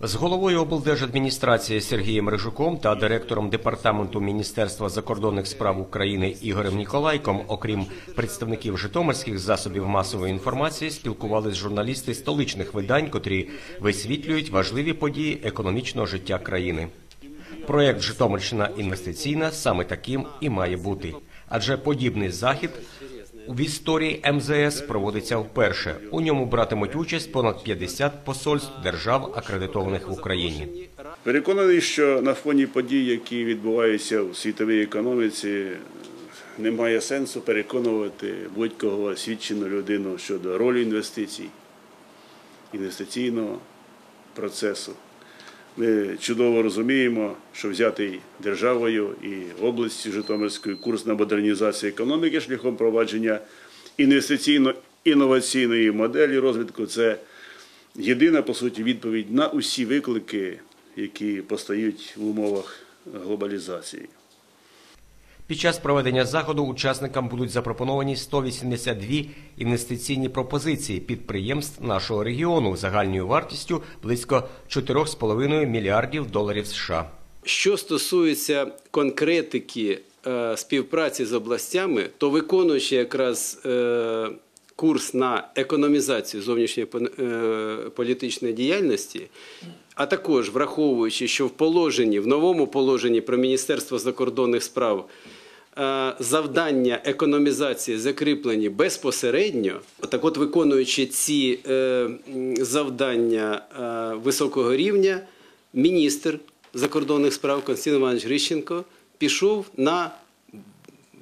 З головою облдержадміністрації Сергієм Рижуком та директором департаменту Міністерства закордонних справ України Ігорем Ніколайком, окрім представників житомирських засобів масової інформації, спілкувались журналісти столичних видань, котрі висвітлюють важливі події економічного життя країни. Проєкт Житомирщина інвестиційна саме таким і має бути, адже подібний захід в історії МЗС проводиться вперше. У ньому братимуть участь понад 50 посольств держав, акредитованих в Україні. Переконаний, що на фоні подій, які відбуваються у світовій економіці, немає сенсу переконувати будь-кого освічену людину щодо ролі інвестицій, інвестиційного процесу. Ми чудово розуміємо, що взятий державою і області Житомирської курс на модернізацію економіки шляхом провадження інвестиційно-інноваційної моделі розвитку це єдина по суті відповідь на усі виклики, які постають в умовах глобалізації. Під час проведення заходу учасникам будуть запропоновані 182 інвестиційні пропозиції підприємств нашого регіону загальною вартістю близько 4,5 мільярдів доларів США. Що стосується конкретики е, співпраці з областями, то виконуючи якраз е, курс на економізацію зовнішньої е, політичної діяльності, а також враховуючи, що в положенні, в новому положенні про Міністерство закордонних справ е, завдання економізації закріплені безпосередньо, так от виконуючи ці е, завдання високого рівня, міністр закордонних справ Константин Іванович Грищенко пішов на,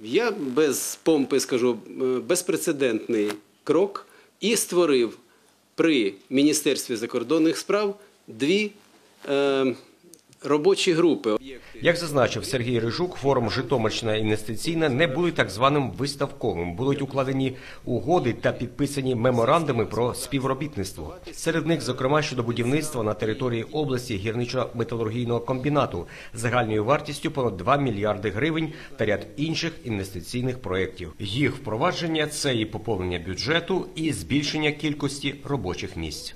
я без помпи скажу, безпрецедентний крок і створив при Міністерстві закордонних справ дві е, робочі групи. Як зазначив Сергій Рижук, форум Житомирщина інвестиційна не буде так званим виставковим. Будуть укладені угоди та підписані меморандуми про співробітництво. Серед них, зокрема, щодо будівництва на території області гірничо-металургійного комбінату загальною вартістю понад 2 мільярди гривень та ряд інших інвестиційних проєктів. Їх впровадження це і поповнення бюджету, і збільшення кількості робочих місць.